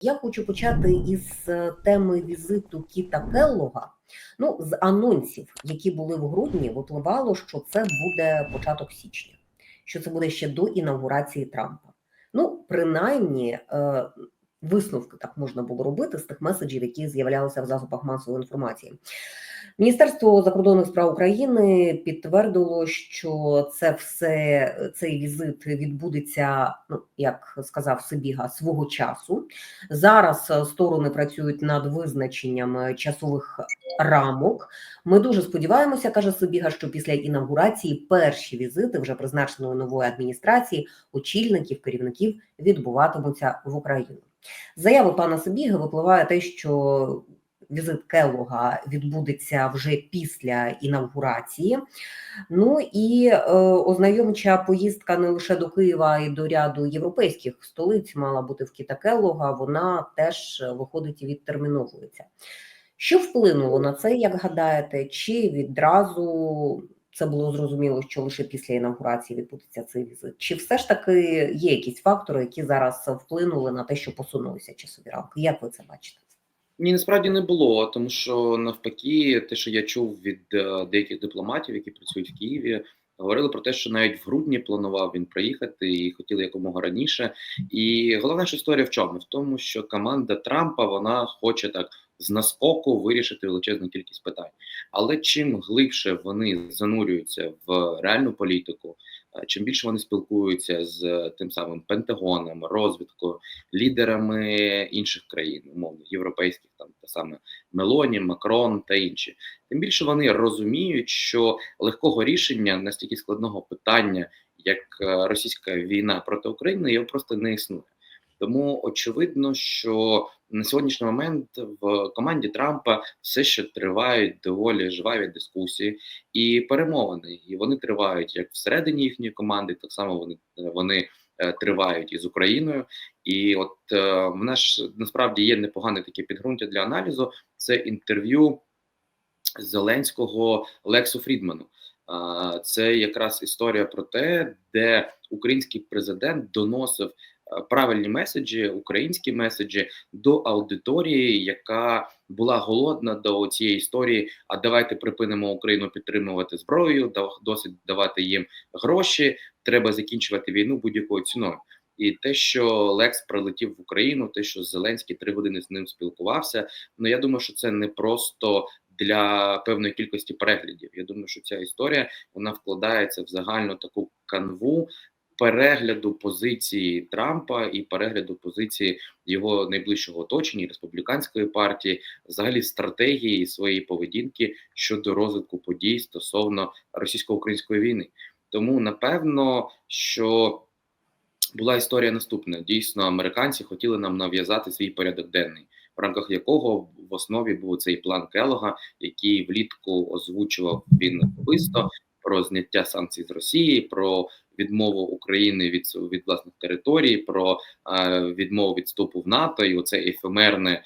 Я хочу почати із е, теми візиту Кіта Келлога. Ну, з анонсів, які були в грудні, випливало, що це буде початок січня, що це буде ще до інаугурації Трампа. Ну, принаймні, е, висновки так можна було робити з тих меседжів, які з'являлися в засобах масової інформації. Міністерство закордонних справ України підтвердило, що це все цей візит відбудеться, ну як сказав Сибіга, свого часу. Зараз сторони працюють над визначенням часових рамок. Ми дуже сподіваємося, каже Сибіга, що після інавгурації перші візити вже призначеної нової адміністрації, очільників, керівників відбуватимуться в Україну. З Заяви пана Сибіги випливає те, що візит Келлога відбудеться вже після інавгурації. Ну і е, ознайомча поїздка не лише до Києва, й до ряду європейських столиць мала бути в Кіта Келлога, Вона теж виходить і відтерміновується. Що вплинуло на це, як гадаєте, чи відразу це було зрозуміло, що лише після інавгурації відбудеться цей візит? Чи все ж таки є якісь фактори, які зараз вплинули на те, що посунулися часові рамки? Як ви це бачите? Ні, насправді не було, тому що навпаки, те, що я чув від е, деяких дипломатів, які працюють в Києві, говорили про те, що навіть в грудні планував він приїхати і хотіли якомога раніше. І головна ж історія в чому? В тому, що команда Трампа вона хоче так з наскоку вирішити величезну кількість питань. Але чим глибше вони занурюються в реальну політику, чим більше вони спілкуються з тим самим Пентагоном, розвідкою, лідерами інших країн, умовно європейських, там та саме Мелоні, Макрон та інші, тим більше вони розуміють, що легкого рішення настільки складного питання, як е, російська війна проти України, його просто не існує. Тому очевидно, що на сьогоднішній момент в команді Трампа все ще тривають доволі жваві дискусії і перемовини. І вони тривають як всередині їхньої команди, так само вони вони е, тривають із Україною. І от е, в нас насправді є непогане таке підґрунтя для аналізу. Це інтерв'ю Зеленського Лексу Фрідману. Це якраз історія про те, де український президент доносив правильні меседжі, українські меседжі до аудиторії, яка була голодна до цієї історії. А давайте припинимо Україну підтримувати зброєю, досить давати їм гроші. Треба закінчувати війну будь-якою ціною. І те, що Лекс прилетів в Україну, те, що Зеленський три години з ним спілкувався. Ну я думаю, що це не просто для певної кількості переглядів. Я думаю, що ця історія вона вкладається в загальну таку канву перегляду позиції Трампа і перегляду позиції його найближчого оточення республіканської партії, взагалі стратегії своєї поведінки щодо розвитку подій стосовно російсько-української війни. Тому напевно, що була історія наступна: дійсно, американці хотіли нам нав'язати свій порядок денний, в рамках якого в основі був цей план Келога, який влітку озвучував він особисто про зняття санкцій з Росії, про відмову України від від власних територій, про е, відмову від вступу в НАТО і оце ефемерне. Е,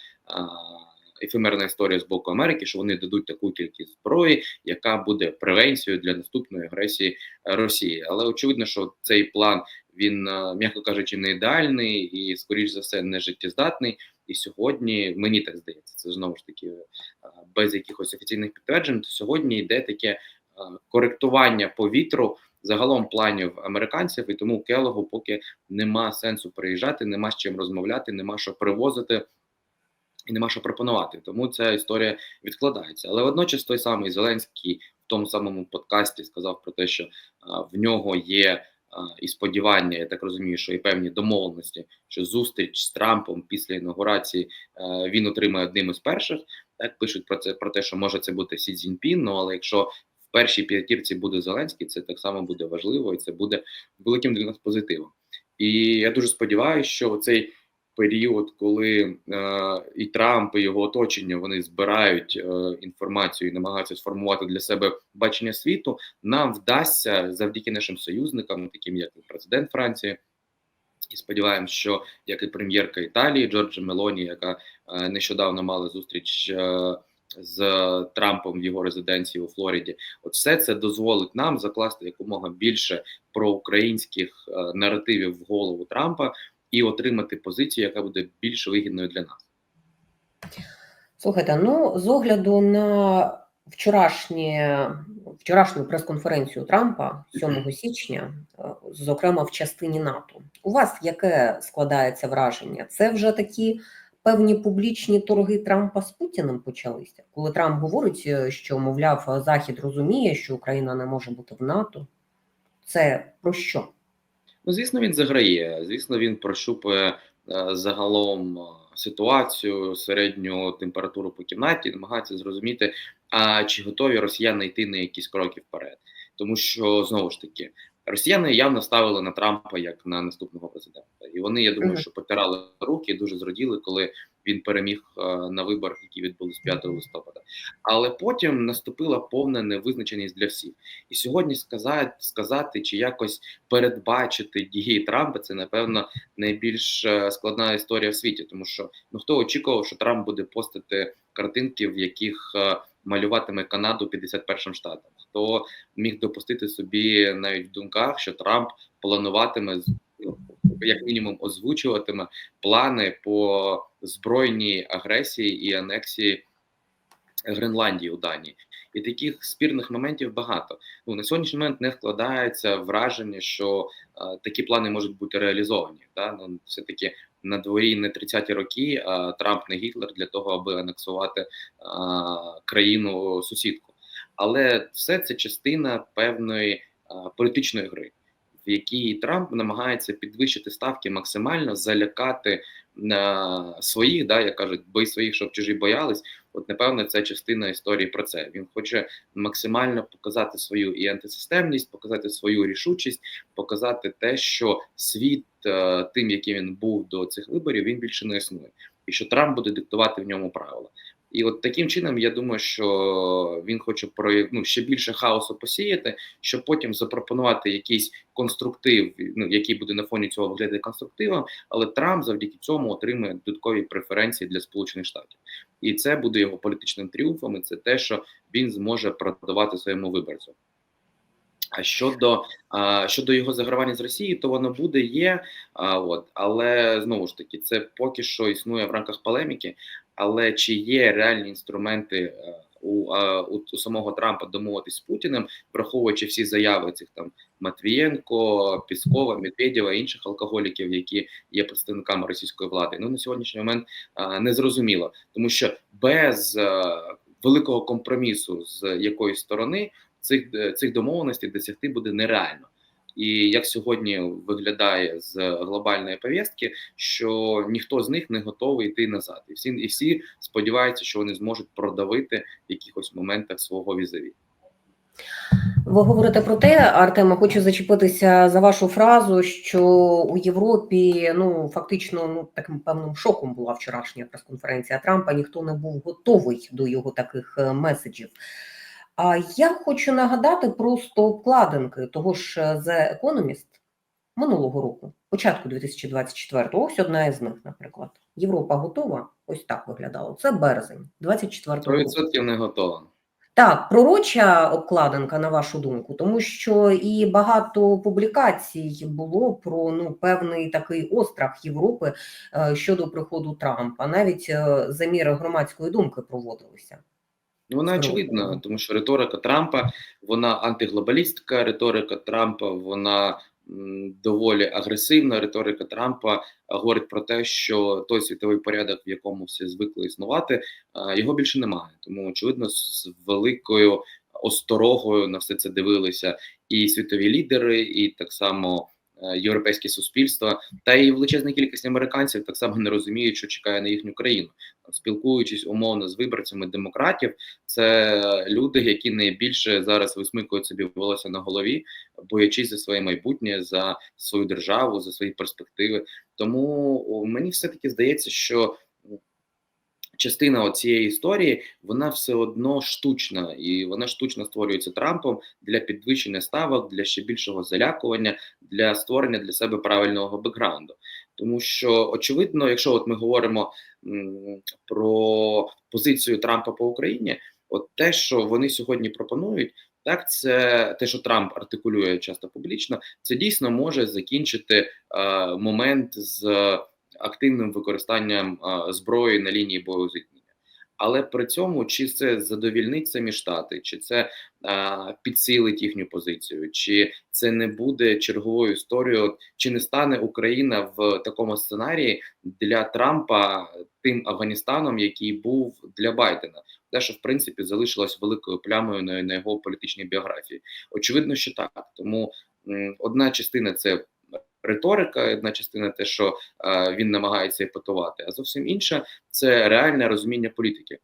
ефемерна історія з боку Америки, що вони дадуть таку кількість зброї, яка буде превенцією для наступної агресії Росії. Але очевидно, що цей план він, е, м'яко кажучи, не ідеальний і, скоріш за все, не життєздатний. І сьогодні мені так здається, це знову ж таки без якихось офіційних підтверджень. То сьогодні йде таке коректування повітру загалом планів американців, і тому Келогу поки нема сенсу приїжджати, нема з чим розмовляти, нема що привозити. І нема що пропонувати, тому ця історія відкладається. Але водночас той самий Зеленський в тому самому подкасті сказав про те, що а, в нього є а, і сподівання, я так розумію, що і певні домовленості, що зустріч з Трампом після інаугурації а, він отримає одним із перших. Так пишуть про це про те, що може це бути Сі Цзіньпін, ну але якщо першій п'ятірці буде Зеленський, це так само буде важливо, і це буде великим для нас позитивом. І я дуже сподіваюся, що цей період, коли е, і Трамп і його оточення вони збирають е, інформацію і намагаються сформувати для себе бачення світу, нам вдасться завдяки нашим союзникам, таким як президент Франції. І сподіваємось, що як і прем'єрка Італії Джорджа Мелоні, яка е, нещодавно мала зустріч. Е, з Трампом в його резиденції у Флориді. От все це дозволить нам закласти якомога більше проукраїнських е, наративів в голову Трампа. і отримати позицію, яка буде більш вигідною для нас. Слухайте, ну з огляду на вчорашнє, вчорашню прес-конференцію Трампа 7 січня, е, зокрема в частині НАТО, у вас яке складається враження? Це вже такі певні публічні торги Трампа з Путіним почалися, коли Трамп говорить, е, що мовляв, Захід розуміє, що Україна не може бути в НАТО. Це про що? Ну, звісно, він заграє. Звісно, він прощупує е, загалом е, ситуацію, середню температуру по кімнаті, намагається зрозуміти, а чи готові росіяни йти на якісь кроки вперед. Тому що знову ж таки росіяни явно ставили на Трампа як на наступного президента, і вони, я думаю, що потирали руки, і дуже зраділи, коли він переміг е, на виборах, які відбулись 5 листопада. Але потім наступила повна невизначеність для всіх. І сьогодні сказати, сказати чи якось передбачити дії Трампа, це напевно найбільш е, складна історія в світі, тому що ну хто очікував, що Трамп буде постити картинки, в яких е, малюватиме Канаду 51 штатом? Хто міг допустити собі навіть в думках, що Трамп плануватиме ну, як мінімум озвучуватиме плани по збройній агресії і анексії Гренландії у Данії. І таких спірних моментів багато. Ну на сьогоднішній момент не складається враження, що е, такі плани можуть бути реалізовані. Да? Ну, все таки на дворі не 30-ті роки, а Трамп не Гітлер для того, аби анексувати країну сусідку. Але все це частина певної політичної гри, в якій Трамп намагається підвищити ставки максимально, залякати своїх, да, як кажуть, бо своїх, щоб чужі боялись. От напевно, це частина історії про це. Він хоче максимально показати свою і антисистемність, показати свою рішучість, показати те, що світ е, тим, яким він був до цих виборів, він більше не існує, і що Трамп буде диктувати в ньому правила. І от таким чином я думаю, що він хоче прояв... ну, ще більше хаосу посіяти, щоб потім запропонувати якийсь конструктив, ну який буде на фоні цього виглядати конструктивом, але Трамп завдяки цьому отримує додаткові преференції для Сполучених Штатів, і це буде його політичним тріумфом. і Це те, що він зможе продавати своєму виборцю. А щодо а, щодо його загравання з Росії, то воно буде, є. А, от, але знову ж таки, це поки що існує в рамках полеміки. Але чи є реальні інструменти е, у, у, у самого Трампа домовитись з Путіним, враховуючи всі заяви цих там Матвієнко, Піскова, Медведєва і інших алкоголіків, які є представниками російської влади, ну на сьогоднішній момент а, не зрозуміло, тому що без великого компромісу з якоїсь сторони цих е, цих домовленостей досягти буде нереально. І як сьогодні виглядає з глобальної повістки, що ніхто з них не готовий йти назад, і всі і всі сподіваються, що вони зможуть продавити в якихось моментах свого візові. Ви говорите про те, Артема, хочу зачепитися за вашу фразу, що у Європі ну фактично ну таким певним шоком була вчорашня прес-конференція Трампа. Ніхто не був готовий до його таких е, меседжів. А я хочу нагадати просто обкладинки того ж е, The Economist минулого року, початку 2024-го. Ось одна із них, наприклад. Європа готова. Ось так виглядало. Це березень 24-го року. 100% не готова. Так, пророча обкладинка, на вашу думку, тому що і багато публікацій було про ну певний такий острах Європи е, щодо приходу Трампа. Навіть е, заміри громадської думки проводилися. Ну, вона очевидна, тому що риторика Трампа вона антиглобалістська, риторика Трампа вона доволі агресивна. Риторика Трампа говорить про те, що той світовий порядок, в якому всі звикли існувати, його більше немає. Тому очевидно, з великою осторогою на все це дивилися і світові лідери, і так само. Е, Європейське суспільство та і величезна кількість американців так само не розуміють, що чекає на їхню країну, спілкуючись умовно з виборцями демократів, це люди, які найбільше зараз висмикують собі волосся на голові, боячись за своє майбутнє, за свою державу, за свої перспективи. Тому мені все таки здається, що частина цієї історії вона все одно штучна, і вона штучно створюється Трампом для підвищення ставок, для ще більшого залякування, для створення для себе правильного бекграунду. Тому що очевидно, якщо от ми говоримо про позицію Трампа по Україні, от те, що вони сьогодні пропонують, Так, це те, що Трамп артикулює часто публічно, це дійсно може закінчити е, момент з активним використанням е, зброї на лінії боєзіткнення. Але при цьому чи це задовільнить самі штати, чи це а, підсилить їхню позицію, чи це не буде черговою історією, чи не стане Україна в такому сценарії для Трампа тим Афганістаном, який був для Байдена, те, що в принципі залишилось великою плямою на, на його політичній біографії. Очевидно, що так. Тому м, одна частина це риторика, одна частина те, що е, він намагається епатувати, а зовсім інша це реальне розуміння політики.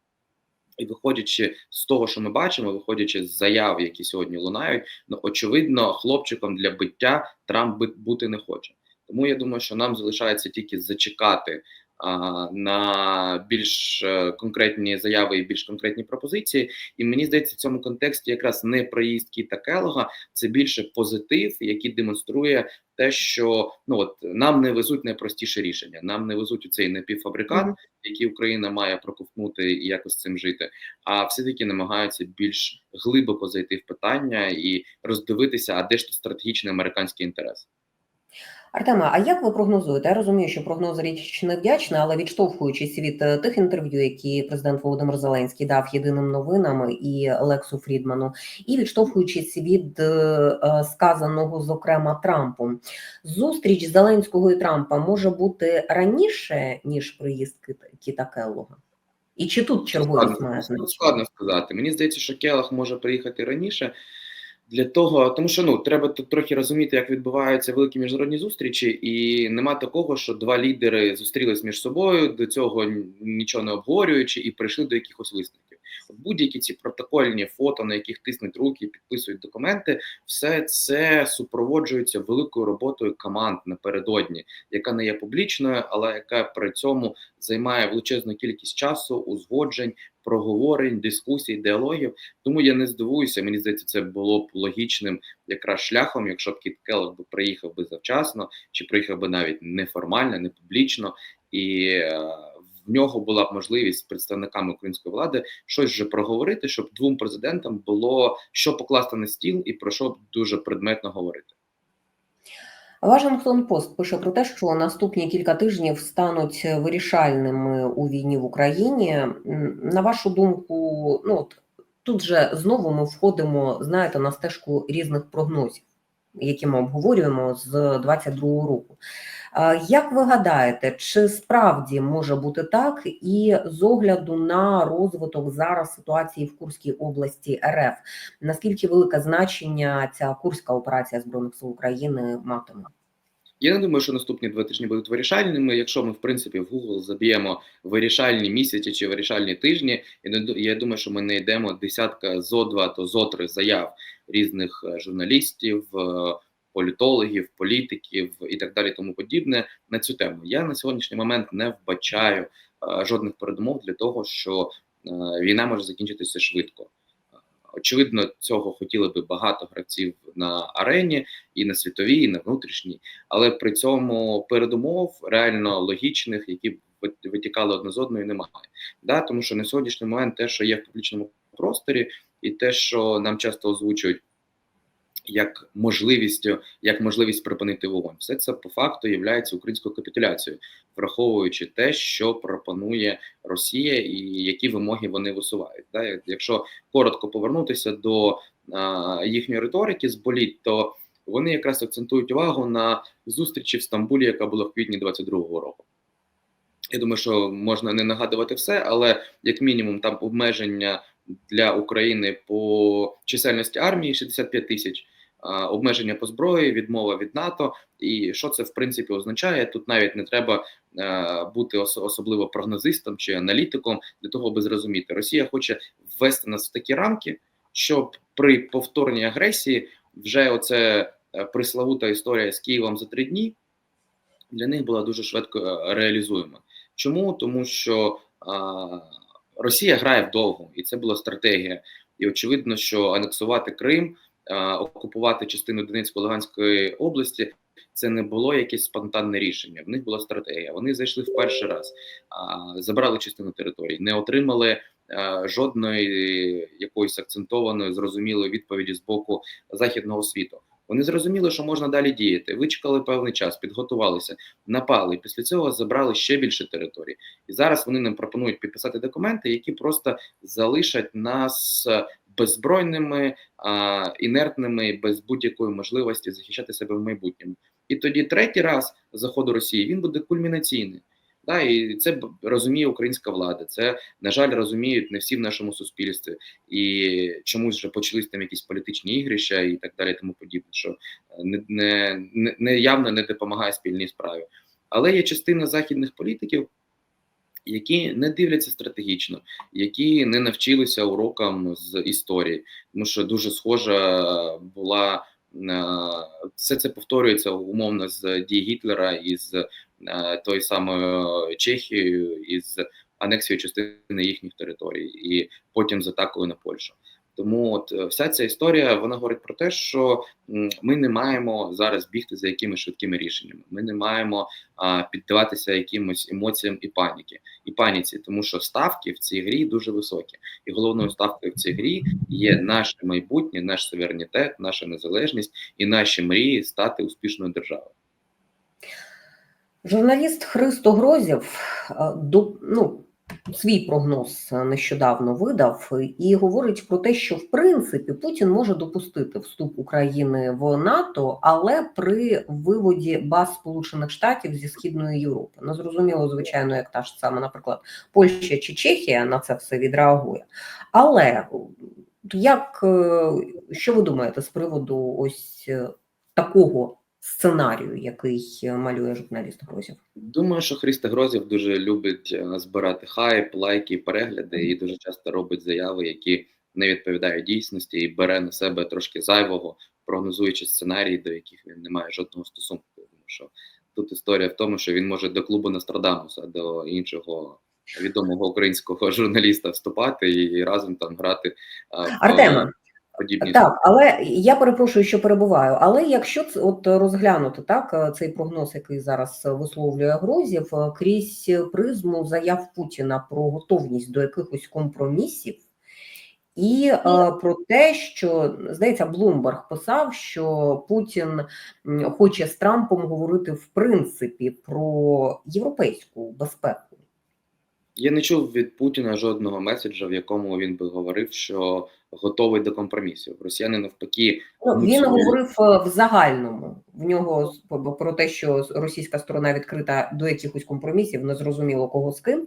І виходячи з того, що ми бачимо, виходячи з заяв, які сьогодні лунають, ну очевидно, хлопчиком для биття Трамп бути не хоче. Тому я думаю, що нам залишається тільки зачекати на більш е, конкретні заяви і більш конкретні пропозиції. І мені здається, в цьому контексті якраз не проїзд Кіта Келога, це більше позитив, який демонструє те, що ну от нам не везуть найпростіше рішення. Нам не везуть у цей напівфабрикат, Мгм. який Україна має проковтнути і якось з цим жити. А все таки намагаються більш глибоко зайти в питання і роздивитися, а де ж тут стратегічний американський інтерес. Артема, а як ви прогнозуєте? Я розумію, що прогноз річ невдячна, але відштовхуючись від е, тих інтерв'ю, які президент Володимир Зеленський дав єдиним новинам і Лексу Фрідману, і відштовхуючись від е, е, сказаного, зокрема, Трампом, зустріч Зеленського і Трампа може бути раніше ніж приїзд Кіт- Кіта Келлога? І чи тут черговість має Складно, значення? складно сказати. Мені здається, що Келах може приїхати раніше. Для того, тому що ну треба тут трохи розуміти, як відбуваються великі міжнародні зустрічі, і нема такого, що два лідери зустрілись між собою, до цього нічого не обговорюючи, і прийшли до якихось висновків. Будь-які ці протокольні фото, на яких тиснуть руки, підписують документи, все це супроводжується великою роботою команд напередодні, яка не є публічною, але яка при цьому займає величезну кількість часу, узгоджень, проговорень, дискусій, діалогів. Тому я не здивуюся. Мені здається, це було б логічним якраз шляхом, якщо б Кіт Келлог би приїхав би завчасно, чи приїхав би навіть неформально, не публічно, і е, в нього була б можливість з представниками української влади щось вже проговорити, щоб двом президентам було що покласти на стіл і про що дуже предметно говорити. Вашингтон Пост пише про те, що наступні кілька тижнів стануть вирішальними у війні в Україні. На вашу думку, ну от тут же знову ми входимо, знаєте, на стежку різних прогнозів, які ми обговорюємо з 22-го року. Як ви гадаєте, чи справді може бути так, і з огляду на розвиток зараз ситуації в Курській області РФ, наскільки велике значення ця курська операція збройних сил України матиме? Я не думаю, що наступні два тижні будуть вирішальними. Якщо ми в принципі в Google заб'ємо вирішальні місяці чи вирішальні тижні, не ду- я думаю, що ми знайдемо десятка зо два то зо три заяв різних е, журналістів, е, політологів, політиків і так далі, тому подібне на цю тему. Я на сьогоднішній момент не вбачаю е, жодних передумов для того, що війна може закінчитися швидко. Очевидно, цього хотіли би багато гравців на арені і на світовій, і на внутрішній, але при цьому передумов реально логічних, які б витікали одне з одної, немає. Да? Тому що на сьогоднішній момент те, що є в публічному просторі, і те, що нам часто озвучують як можливістю, як можливість припинити вогонь, все це по факту є українською капітуляцією, враховуючи те, що пропонує Росія і які вимоги вони висувають. Да? Якщо коротко повернутися до а, їхньої риторики з боліт, то вони якраз акцентують увагу на зустрічі в Стамбулі, яка була в квітні 22-го року. Я думаю, що можна не нагадувати все, але як мінімум там обмеження для України по чисельності армії 65 тисяч, обмеження по зброї, відмова від НАТО. І що це в принципі означає? Тут навіть не треба е, бути особливо прогнозистом чи аналітиком для того, аби зрозуміти, Росія хоче ввести нас в такі рамки, щоб при повторній агресії вже оце е, приславута історія з Києвом за три дні для них була дуже швидко е, реалізуема. Чому? Тому що Росія грає вдовго, і це була стратегія. І очевидно, що анексувати Крим, окупувати частину Донецької Луганської області. Це не було якесь спонтанне рішення. В них була стратегія. Вони зайшли в перший раз, забрали частину території, не отримали е, жодної якоїсь акцентованої зрозумілої відповіді з боку західного світу. Вони зрозуміли, що можна далі діяти. Вичекали певний час, підготувалися, напали. Після цього забрали ще більше територій. І зараз вони нам пропонують підписати документи, які просто залишать нас е, беззбройними, інертними, без будь-якої можливості захищати себе в майбутньому. І тоді третій раз заходу Росії він буде кульмінаційний. Да, і це розуміє українська влада. Це на жаль розуміють не всі в нашому суспільстві, і чомусь вже почались там якісь політичні ігрища і так далі, тому подібне, що е, не, не, не, явно не допомагає спільній справі. Але є частина західних політиків, які не дивляться стратегічно, які не навчилися урокам з історії, тому що дуже схожа була е, все це повторюється умовно з дій Гітлера із е, тою самою Чехією із анексією частини їхніх територій, і потім з атакою на Польщу. Тому от е, вся ця історія вона говорить про те, що ми не маємо зараз бігти за якимись швидкими рішеннями. Ми не маємо а, піддаватися якимось емоціям і паніки і паніці, тому що ставки в цій грі дуже високі, і головною ставкою в цій грі є наше майбутнє, наш суверенітет, наша незалежність і наші мрії стати успішною державою. Журналіст Христо Грозів е, до, ну, свій прогноз нещодавно видав і говорить про те, що в принципі Путін може допустити вступ України в НАТО, але при виводі баз Сполучених Штатів зі східної Європи. Ну зрозуміло, звичайно, як та ж саме, наприклад, Польща чи Чехія на це все відреагує. Але як е, що ви думаєте з приводу ось е, такого сценарію, який е, малює журналіст Грозів? Думаю, що Христо Грозів дуже любить е, збирати хайп, лайки, перегляди, і дуже часто робить заяви, які не відповідають дійсності, і бере на себе трошки зайвого, прогнозуючи сценарії, до яких він не має жодного стосунку. Тому що тут історія в тому, що він може до клубу Нострадамуса, до іншого відомого українського журналіста вступати і разом там грати Артема, подібні Так, але я перепрошую, що перебуваю. Але якщо це от розглянути так е, цей прогноз, який зараз висловлює Грозів, е, крізь призму заяв Путіна про готовність до якихось компромісів, і е, про те, що здається, Блумберг писав, що Путін хоче з Трампом говорити в принципі про європейську безпеку. Я не чув від Путіна жодного меседжа, в якому він би говорив, що готовий до компромісів. Росіяни навпаки Ну, він це- говорив е, в загальному. В нього про те, що російська сторона відкрита до якихось компромісів, незрозуміло кого з ким.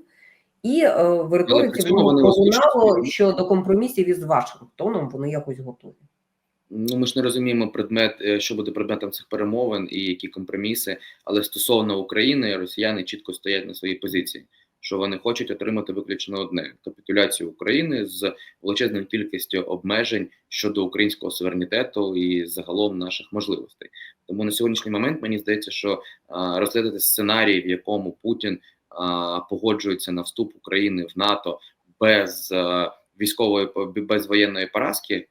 І е, в риториці пролунало, що до компромісів із Вашингтоном вони якось готові. Ну, ми ж не розуміємо предмет, е, що буде предметом цих перемовин і які компроміси. Але стосовно України, росіяни чітко стоять на своїй позиції, що вони хочуть отримати виключно одне капітуляцію України з величезною кількістю обмежень щодо українського суверенітету і загалом наших можливостей. Тому на сьогоднішній момент мені здається, що розглядати сценарій, в якому Путін погоджується на вступ України в НАТО без військової без воєнної поразки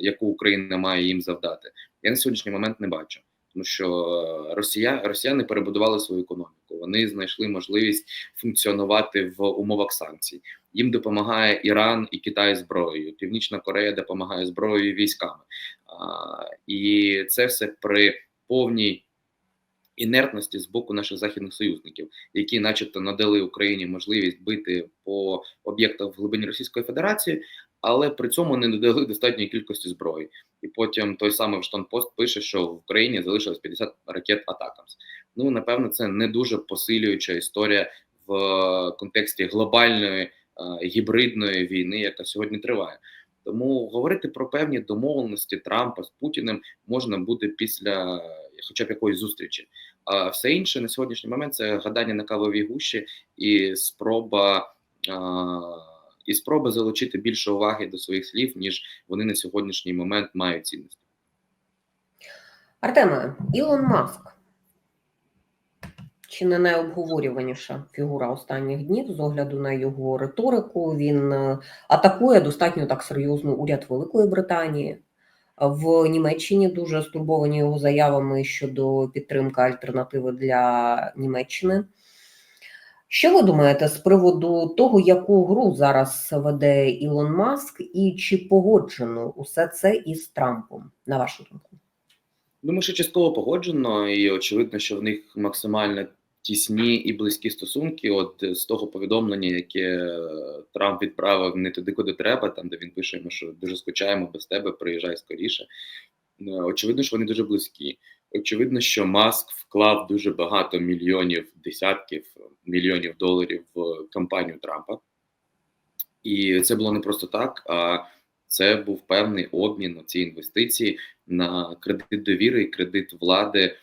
яку Україна має їм завдати, я на сьогоднішній момент не бачу. Тому що Росія, росіяни перебудували свою економіку. Вони знайшли можливість функціонувати в умовах санкцій. Їм допомагає Іран і Китай зброєю. Північна Корея допомагає зброєю і військами. А, і це все при повній інертності з боку наших західних союзників, які, начебто, надали Україні можливість бити по об'єктах в глибині Російської Федерації, але при цьому не додали достатньої кількості зброї. І потім той самий Пост пише, що в Україні залишилось 50 ракет Атакамс. Ну напевно, це не дуже посилююча історія в контексті глобальної е, гібридної війни, яка сьогодні триває. Тому говорити про певні домовленості Трампа з Путіним можна буде після хоча б якоїсь зустрічі. А все інше на сьогоднішній момент це гадання на кавовій гущі і спроба. І спроба залучити більше уваги до своїх слів, ніж вони на сьогоднішній момент мають цінності. Артеме, Ілон Маск. Чи не найобговорюваніша фігура останніх днів з огляду на його риторику? Він е, атакує достатньо так серйозно уряд Великої Британії. В Німеччині дуже стурбовані його заявами щодо підтримки альтернативи для Німеччини. Що ви думаєте з приводу того, яку гру зараз веде Ілон Маск, і чи погоджено усе це із Трампом, на вашу думку? Думаю, що частково погоджено, і очевидно, що в них максимально тісні і близькі стосунки. От з того повідомлення, яке е, Трамп відправив не туди, куди треба, там де він пише йому, що дуже скучаємо без тебе, приїжджай скоріше. Е, Очевидно, що вони дуже близькі. Очевидно, що Маск вклав дуже багато мільйонів, десятків мільйонів доларів в кампанію Трампа. І це було не просто так, а це був певний обмін на ці інвестиції на кредит довіри і кредит влади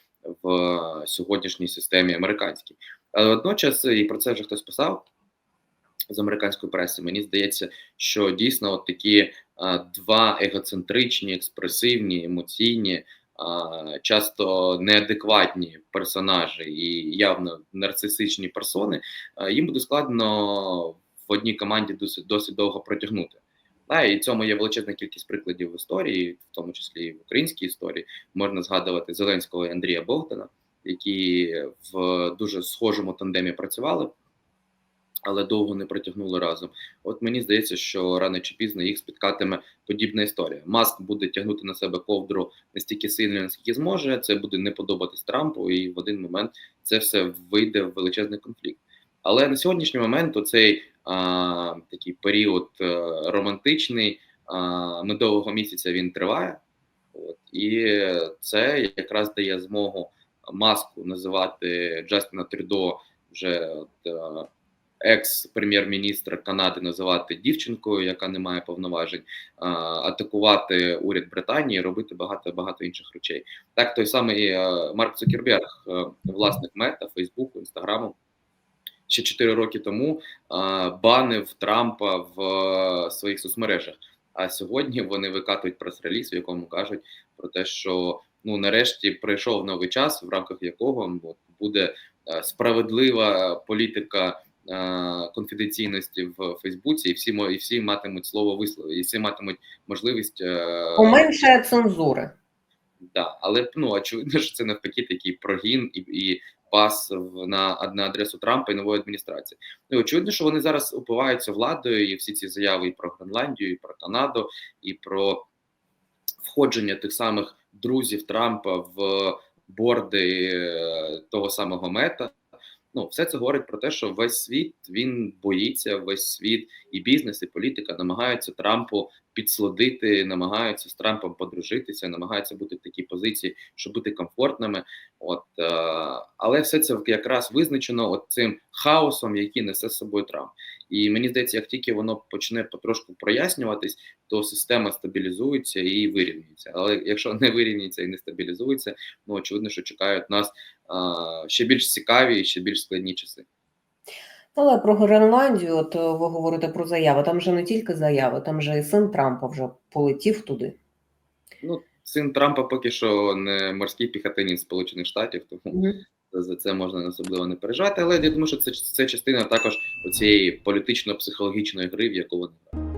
в сьогоднішній системі американській. Але водночас, і про це вже хтось писав з американської преси, мені здається, що дійсно от такі а, два егоцентричні, експресивні, емоційні, а, часто неадекватні персонажі і явно нарцисичні персони, а, їм буде складно в одній команді досить, досить довго протягнути. Да, і цьому є величезна кількість прикладів в історії, в тому числі і в українській історії. Можна згадувати Зеленського і Андрія Богдана, які в дуже схожому тандемі працювали, але довго не протягнули разом. От мені здається, що рано чи пізно їх спіткатиме подібна історія. Маск буде тягнути на себе ковдру настільки сильно, наскільки зможе. Це буде не подобатись Трампу, і в один момент це все вийде в величезний конфлікт. Але на сьогоднішній момент оцей а, такий період а, романтичний медового місяця він триває, от і це якраз дає змогу маску називати Джастіна Трюдо вже от, а, екс-прем'єр-міністр Канади називати дівчинкою, яка не має повноважень, атакувати уряд Британії, робити багато багато інших речей. Так той самий а, Марк Цукерберг, власник мета, Фейсбуку, Інстаграму ще 4 роки тому банив Трампа в своїх соцмережах. А сьогодні вони викатують прес-реліз, в якому кажуть про те, що ну нарешті прийшов новий час, в рамках якого буде справедлива політика конфіденційності в Фейсбуці, і всі і всі матимуть слово вислови, і всі матимуть можливість е, Поменшає цензури. Да, але ну очевидно, що це навпаки такий прогін і, і пас на, на адресу Трампа і нової адміністрації. Ну і очевидно, що вони зараз упиваються владою, і всі ці заяви і про Гренландію, і про Канаду, і про входження тих самих друзів Трампа в борди е, того самого мета. Ну, все це говорить про те, що весь світ він боїться, весь світ і бізнес, і політика намагаються Трампу підсладити, намагаються з Трампом подружитися, намагаються бути в такій позиції, щоб бути комфортними. От е, але все це якраз визначено от цим хаосом, який несе з собою Трамп. І мені здається, як тільки воно почне потрошку прояснюватись, то система стабілізується і вирівнюється. Але якщо не вирівнюється і не стабілізується, ну очевидно, що чекають нас а, ще більш цікаві і ще більш складні часи. Але про Гренландію, от е, ви говорите про заяви. Там же не тільки заяви, там же і син Трампа вже полетів туди. Ну, син Трампа поки що не морський піхотинець Сполучених Штатів, тому за це можна особливо не переживати. Але я думаю, що це, це частина також цієї політично-психологічної гри, в яку вони грають.